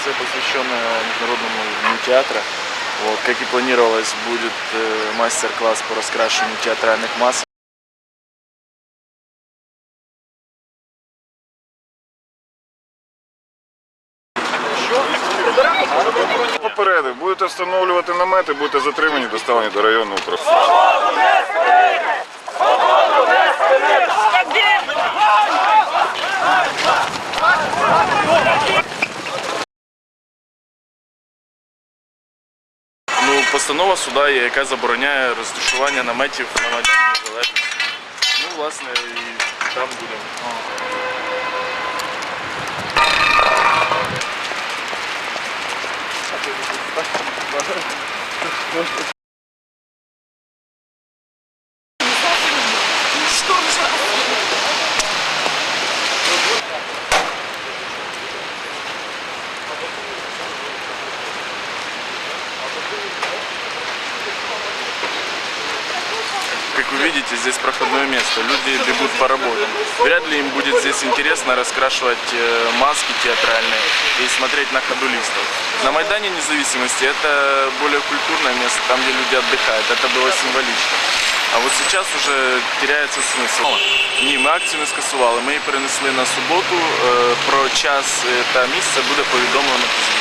Акция, посвященная Международному дню театра. Вот, как и планировалось, будет э, мастер-класс по раскрашиванию театральных масок. Попередив, будете встановлювати намети, будете затримані, доставлені до районного управління. Ну, постанова суда яка забороняє розташування наметів на Майдані Незалежності. Ну, власне, і там будемо. Как вы видите, здесь проходное место. Люди бегут по работам. Вряд ли им будет здесь интересно раскрашивать э, маски театральные и смотреть на ходулистов. На Майдане Независимости это более культурное место, там, где люди отдыхают. Это было символично. А от зараз вже теряється смисл. Ні, ми акцію не скасували. Ми її перенесли на суботу. Е, Про час е, та місце буде повідомлено пізніше.